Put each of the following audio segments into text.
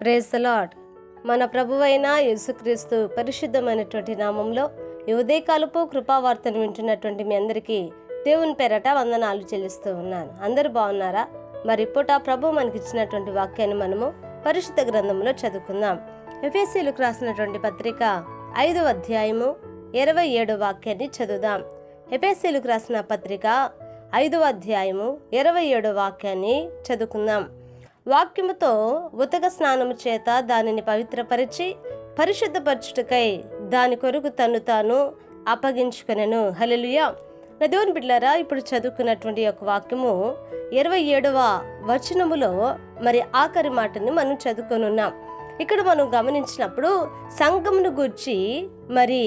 Praise the lord మన ప్రభువైన యేసుక్రీస్తు పరిశుద్ధమైనటువంటి నామంలో ఈ ఉదయకాలపు కృపావార్తను వింటున్నటువంటి మీ అందరికీ దేవుని పేరట వందనాలు చెల్లిస్తూ ఉన్నాను. అందరూ బాగున్నారా? మరి పూట ప్రభు మనకి ఇచ్చినటువంటి వాక్యాన్ని మనము పరిశుద్ధ గ్రంథంలో చదువుకుందాం. ఎఫ్ఎస్సీలకు రాసినటువంటి పత్రిక ఐదవ అధ్యాయము ఇరవై ఏడు వాక్యాన్ని చదువుదాం. ఎఫ్ఎస్సీలకు రాసిన పత్రిక ఐదవ అధ్యాయము ఇరవై ఏడు వాక్యాన్ని చదువుకుందాం. వాక్యముతో ఉతక స్నానము చేత దానిని పవిత్రపరిచి పరిశుద్ధపరచుటకై దాని కొరకు తను తాను అప్పగించుకొనెను. హలలుయ నా దేవుని బిడ్డారా ఇప్పుడు చదువుకున్నటువంటి యొక్క వాక్యము ఇరవై ఏడవ వచనములో మరి ఆఖరి మాటని మనం చదువుకొనున్నాం ఇక్కడ మనం గమనించినప్పుడు సంఘమును గూర్చి మరి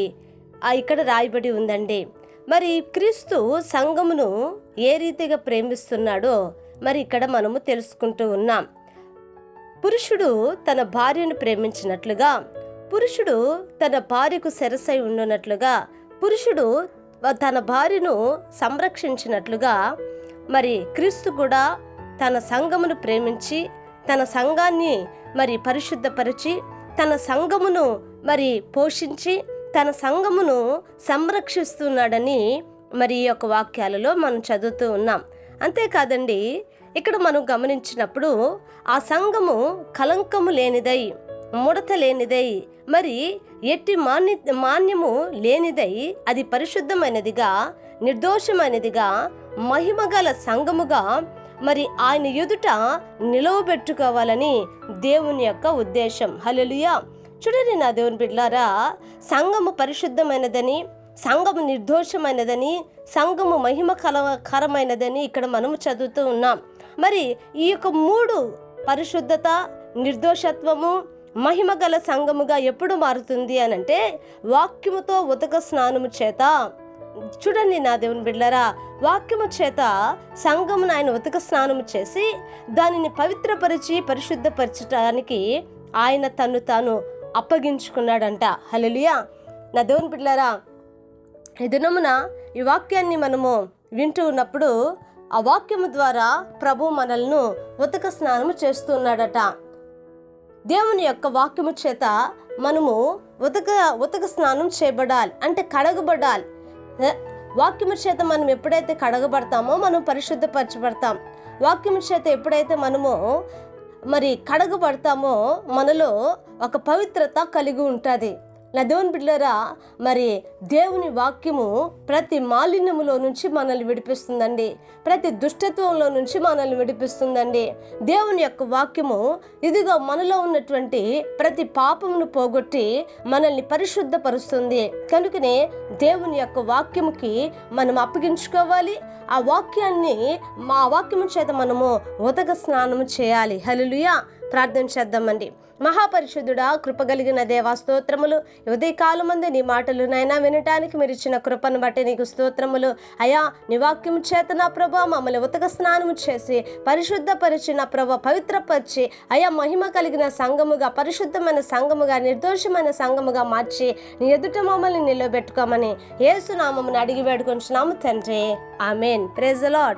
ఇక్కడ రాయబడి ఉందండి. మరి క్రీస్తు సంఘమును ఏ రీతిగా ప్రేమిస్తున్నాడో మరి ఇక్కడ మనము తెలుసుకుంటూ ఉన్నాం. పురుషుడు తన భార్యను ప్రేమించినట్లుగా పురుషుడు తన భార్యకు సెరసై ఉండునట్లుగా పురుషుడు తన భార్యను సంరక్షించినట్లుగా మరి క్రీస్తు కూడా తన సంఘమును ప్రేమించి తన సంఘాన్ని మరి పరిశుద్ధపరిచి తన సంఘమును మరి పోషించి తన సంఘమును సంరక్షిస్తున్నాడని మరి ఈ యొక్క వాక్యాలలో మనం చదువుతూ ఉన్నాం. అంతేకాదండి ఇక్కడ మనం గమనించినప్పుడు ఆ సంఘము కలంకము లేనిదై ముడత లేనిదై మరి ఎట్టి మాన్య మాన్యము లేనిదై అది పరిశుద్ధమైనదిగా నిర్దోషమైనదిగా మహిమగల సంఘముగా మరి ఆయన ఎదుట నిలవబెట్టుకోవాలని దేవుని యొక్క ఉద్దేశం. హల్లెలూయా! చూడండి నా దేవుని బిడ్లారా సంఘము పరిశుద్ధమైనదని సంఘము నిర్దోషమైనదని సంఘము మహిమ కలకరమైనదని ఇక్కడ మనము చదువుతూ ఉన్నాం. మరి ఈ యొక్క మూడు పరిశుద్ధత నిర్దోషత్వము మహిమ గల సంఘముగా ఎప్పుడు మారుతుంది అని అంటే వాక్యముతో ఉతక స్నానము చేత. చూడండి నా దేవుని బిడ్డలారా వాక్యము చేత సంఘమును ఆయన ఉతక స్నానము చేసి దానిని పవిత్రపరిచి పరిశుద్ధపరచడానికి ఆయన తను తాను అప్పగించుకున్నాడంట. హలలియా నా దేవుని బిడ్డలారా ఈ దినమున ఈ వాక్యాన్ని మనము వింటూ ఉన్నప్పుడు ఆ వాక్యము ద్వారా ప్రభు మనల్ని ఉతక స్నానము చేస్తున్నాడట. దేవుని యొక్క వాక్యము చేత మనము ఉతక ఉతక స్నానం చేయబడాలి అంటే కడగబడాలి. వాక్యము చేత మనం ఎప్పుడైతే కడగబడతామో మనం పరిశుద్ధపరచబడతాం. వాక్యము చేత ఎప్పుడైతే మనము మరి కడగబడతామో మనలో ఒక పవిత్రత కలిగి ఉంటుంది. నా దేవుని మరి దేవుని వాక్యము ప్రతి మాలిన్యములో నుంచి మనల్ని విడిపిస్తుందండి. ప్రతి దుష్టత్వంలో నుంచి మనల్ని విడిపిస్తుందండి. దేవుని యొక్క వాక్యము ఇదిగో మనలో ఉన్నటువంటి ప్రతి పాపమును పోగొట్టి మనల్ని పరిశుద్ధపరుస్తుంది. కనుకనే దేవుని యొక్క వాక్యముకి మనం అప్పగించుకోవాలి. ఆ వాక్యాన్ని మా వాక్యము చేత మనము ఉదక స్నానము చేయాలి. హలులుయా ప్రార్థన చేద్దామండి. మహాపరిశుద్ధుడా కృపగలిగిన దేవా స్తోత్రములు. ఉదయకాలం మంది నీ మాటలు నైనా వినటానికి మీరు ఇచ్చిన కృపను బట్టి నీకు స్తోత్రములు. అయా నివాక్యం చేతన చేత నా మమ్మల్ని ఉతక స్నానము చేసి పరిశుద్ధపరిచి నా ప్రభ పవిత్రపరిచి అయా మహిమ కలిగిన సంఘముగా పరిశుద్ధమైన సంఘముగా నిర్దోషమైన సంఘముగా మార్చి నీ ఎదుట మమ్మల్ని నిలబెట్టుకోమని ఏసునామమును అడిగి వేడుకొంచున్నాము తండ్రి. ఆమెన్. ప్రెజలాడ్